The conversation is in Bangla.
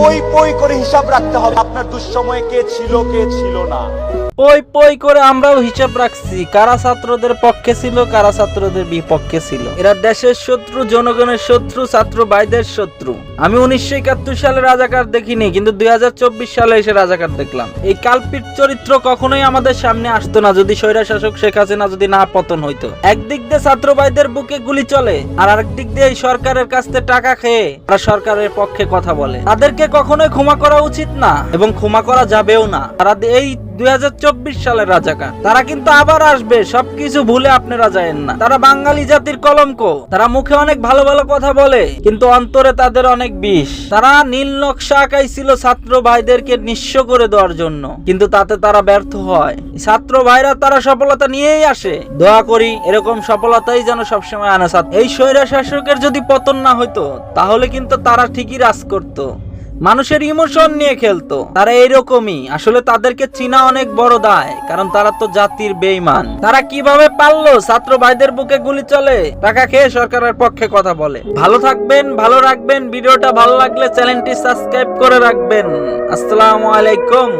পই করে হিসাব রাখতে হবে। আপনার দুঃসময়ে কে ছিল কে ছিল না। পই করে আমরাও হিসাব রাখছি, কারা ছাত্রদের পক্ষে ছিল, কারা ছাত্রদের বিপক্ষে ছিল। এরা দেশের শত্রু, জনগণের শত্রু, ছাত্র ভাইদের শত্রু। আমি উনিশশো একাত্তর সালে রাজাকার দেখিনি, কিন্তু দুই সালে এসে রাজাকার দেখলাম। এই কাল্পিত চরিত্র কখনোই আমাদের সামনে আসতো না, যদি স্বৈরা শাসক শেখ হাসিনা যদি না পতন হইতো। একদিক দিয়ে ছাত্র ভাইদের বুকে গুলি চলে, আর আরেক দিক দিয়ে সরকারের কাছ থেকে টাকা খেয়ে তারা সরকারের পক্ষে কথা বলে। তাদেরকে কখনোই ক্ষমা করা উচিত না এবং ক্ষমা করা যাবেও না। তারা এই দুই সালের রাজাকার। তারা কিন্তু আবার আসবে, সবকিছু ভুলে আপনারা যায়েন না। তারা বাঙালি জাতির কলঙ্ক। তারা মুখে অনেক ভালো ভালো কথা বলে, কিন্তু অন্তরে তাদের অনেক বিষ। তারা নীল নকশা আঁকাইছিল ছাত্র ভাইদেরকে নিঃস্ব করে দেওয়ার জন্য। কিন্তু তাতে তারা ব্যর্থ হয়। ছাত্র ভাইরা তারা সফলতা নিয়েই আসে। দোয়া করি, এরকম সফলতাই যেন সবসময় আনে ছাত্র- এই স্বৈরা শাসকের যদি পতন না হইতো, তাহলে কিন্তু তারা ঠিকই রাজ করতো। মানুষের ইমোশন নিয়ে খেলতো। তারা এরকমই আসলে তাদেরকে চিনা অনেক বড় দায়, কারণ তারা তো জাতির বেইমান তারা কীভাবে পারল? ছাত্র ভাইদের বুকে গুলি চলে। টাকা খেয়ে সরকারের পক্ষে কথা বলে। ভালো থাকবেন, ভালো রাখবেন। ভিডিওটা ভালো লাগলে চ্যানেলটি সাবস্ক্রাইব করে রাখবেন। আসসালামু আলাইকুম।